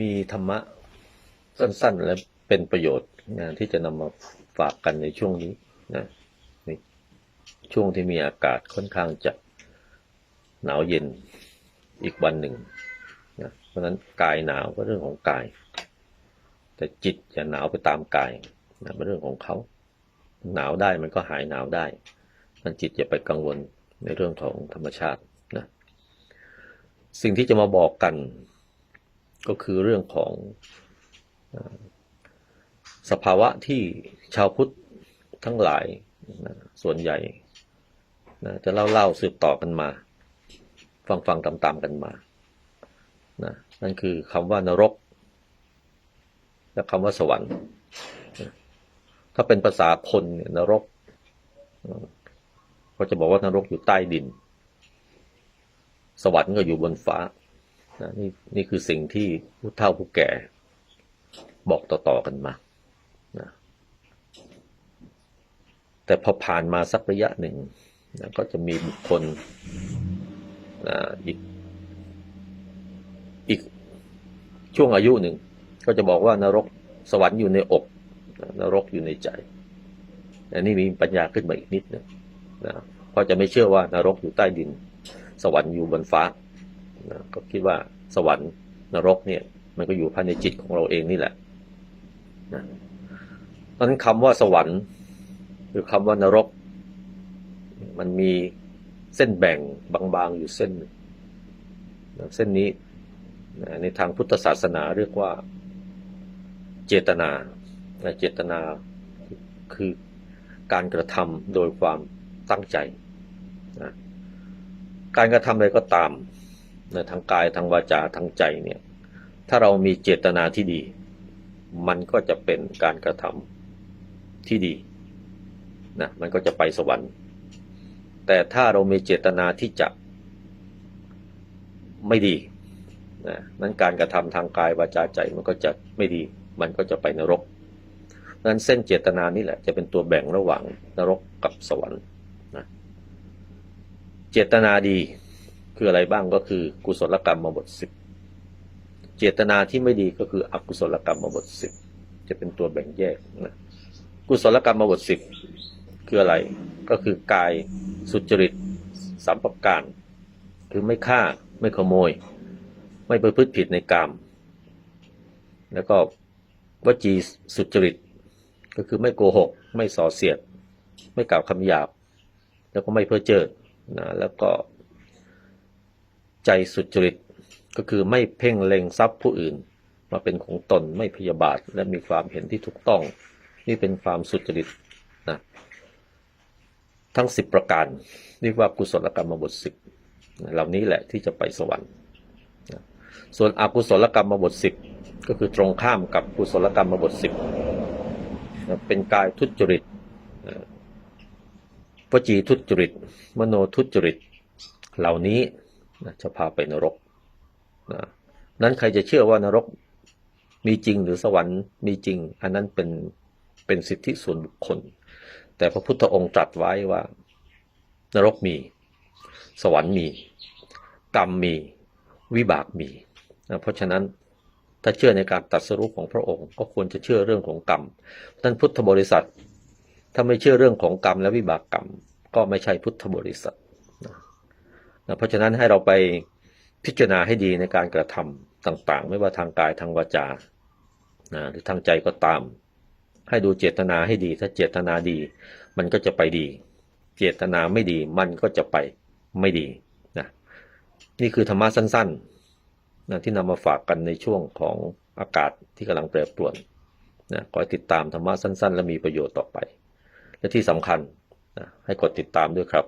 มีธรรมะสั้นๆ และเป็นประโยชน์นะที่จะนำมาฝากกันในช่วงนี้นะในช่วงที่มีอากาศค่อนข้างจะหนาวเย็นอีกวันหนึ่งนะเพราะฉะนั้นกายหนาวก็เรื่องของกาย แต่จิตจะหนาวไปตามกายนะเป็นเรื่องของเขาหนาวได้มันก็หายหนาวได้มันจิตอย่าไปกังวลในเรื่องของธรรมชาตินะสิ่งที่จะมาบอกกัน ก็คือเรื่องของสภาวะที่ชาวพุทธทั้งหลายนะส่วนใหญ่นะจะเล่าเล่าสืบต่อกันมา ฟังฟังตามๆกันมานะนั่นคือคำว่านรก และคำว่าสวรรค์ ถ้าเป็นภาษาคนเนี่ยนรกเอ่อก็จะบอกว่านรกอยู่ใต้ดิน สวรรค์ก็อยู่บนฟ้า นะนี่นี่คือสิ่งที่ผู้เฒ่าผู้แก่บอกต่อ ๆ กันมานะแต่พอผ่านมาสักระยะหนึ่งนะก็จะมีบุคคลนะอีกอีกช่วงอายุหนึ่ง ก็จะบอกว่านรกสวรรค์อยู่ในอกนะนรกอยู่ในใจอันนี้มีปัญญาขึ้นมาอีกนิดนึงนะเพราะจะไม่เชื่อว่านรกอยู่ใต้ดิน สวรรค์อยู่บนฟ้า นะก็คิดว่าสวรรค์นรกเนี่ย มันก็อยู่ภายในจิตของเราเองนี่แหละนะเพราะนั้นคำว่าสวรรค์ หรือคำว่านรก มันมีเส้นแบ่งบางๆอยู่เส้นหนึ่งนะเส้นนี้นะในทางพุทธศาสนาเรียกว่าเจตนานะเจตนาคือการกระทำโดยความตั้งใจนะการกระทำอะไรก็ตาม ในทางกายทางวาจาทางใจเนี่ยถ้าเรามีเจตนาที่ดี มันก็จะเป็นการกระทำที่ดีนะมันก็จะไปสวรรค์ แต่ถ้าเรามีเจตนาที่จะไม่ดีนะนั้นการกระทำทางกายวาจาใจมันก็จะไม่ดี มันก็จะไปนรกนั้นเส้นเจตนานี่แหละจะเป็นตัวแบ่งระหว่างนรกกับสวรรค์นะเจตนาดี คืออะไรบ้างก็คือกุศลกรรมมาบทสิบเจตนาที่ไม่ดีก็คืออกุศลกรรมมาบทสิบจะเป็นตัวแบ่งแยกนะกุศลกรรมมาบทสิบคืออะไรก็คือกายสุจริตสัมปการคือไม่ฆ่าไม่ขโมย ไม่ประพฤติผิดในกามแล้วก็วจีสุจริต ก็คือไม่โกหก ไม่ส่อเสียด ไม่กล่าวคำหยาบ แล้วก็ไม่เพ้อเจ้อนะแล้วก็ ใจสุจริต ก็คือไม่เพ่งเล็งทรัพย์ผู้อื่น มาเป็นของตนไม่พยาบาทและมีความเห็นที่ถูกต้อง นี่เป็นความสุจริตนะทั้งสิบประการเรียกว่ากุศลกรรมบทสิบเหล่านี้แหละที่จะไปสวรรค์ส่วนอกุศลกรรมบทสิบก็คือตรงข้ามกับกุศลกรรมบทสิบเป็นกายทุจริตนะวจีทุจริต มโนทุจริต เหล่านี้ นะจะพาไปนรกนะนั้นใครจะเชื่อว่านรกมีจริงหรือสวรรค์มีจริง อันนั้นเป็นเป็นสิทธิส่วนบุคคล แต่พระพุทธองค์ตรัสไว้ว่า นรกมี สวรรค์มี กรรมมี วิบากมีนะเพราะฉะนั้นถ้าเชื่อในการตัดสรุปของพระองค์ ก็ควรจะเชื่อเรื่องของกรรมท่านพุทธบริษัท ถ้าไม่เชื่อเรื่องของกรรมและวิบากกรรม ก็ไม่ใช่พุทธบริษัท นะเพราะฉะนั้นให้เราไปพิจารณาให้ดีในการกระทำต่างๆ ไม่ว่าทางกายทางวาจานะหรือทางใจก็ตาม ให้ดูเจตนาให้ดี ถ้าเจตนาดี มันก็จะไปดี เจตนาไม่ดีมันก็จะไปไม่ดีนะนี่คือธรรมะสั้นๆนะที่นำมาฝากกันในช่วงของอากาศที่กำลังแปรปรวนนะขอติดตามธรรมะสั้น ๆ และมีประโยชน์ต่อไป และที่สำคัญนะให้กดติดตามด้วยครับ